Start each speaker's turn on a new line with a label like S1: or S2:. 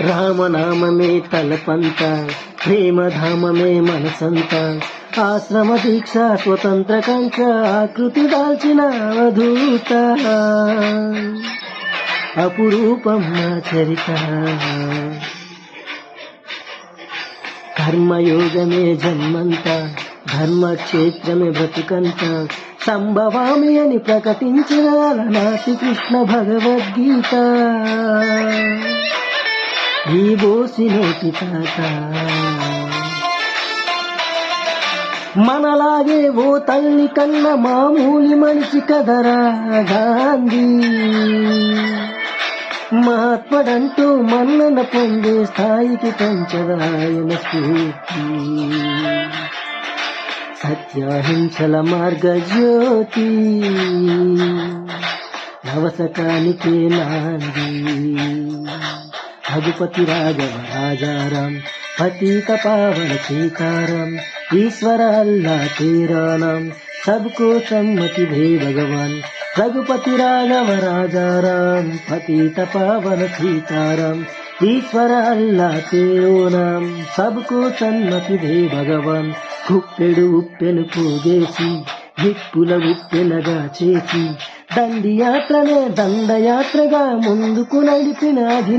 S1: రామనామమే తలపంత ప్రేమధామమే మనసంత. ఆశ్రమ దీక్ష స్వతంత్ర కంచ ఆకృతి దాల్చిన అవధూత అపురూపం చరిత. కర్మయోగమే జన్మంత ధర్మక్షేత్రమే బ్రతుకంత. సంభవామి అని ప్రకటించిన నాటి కృష్ణ భగవద్గీత. ఈ బోసిలోకి తాత. మనలాగే ఓ తల్లి కన్న మామూలి మనిషి కదరా గాంధీ. మహాత్ముడంటూ మన్నన పొందే స్థాయికి పెంచదాయన స్ఫూర్తి. సత్యాహింసల మార్గ జ్యోతి నవసకానికే నాంది. రఘుపతి రాఘవ రాజారాం పతిత పావన సీతారాం ఈశ్వర అల్లా तेरा नाम सबको सम्मति दे भगवान रघुपति राघव राजा राम पतित पावन सीताराम ఈశ్వర అల్లా తేరో నాం సబ్కు సన్మతి దే భగవాన్ కుప్పెడు ఉప్పెను పోగేసి విప్పుల ఉప్పెనగా చేసి దండి యాత్రనే దండయాత్రగా ముందుకు నడిపిన అధిన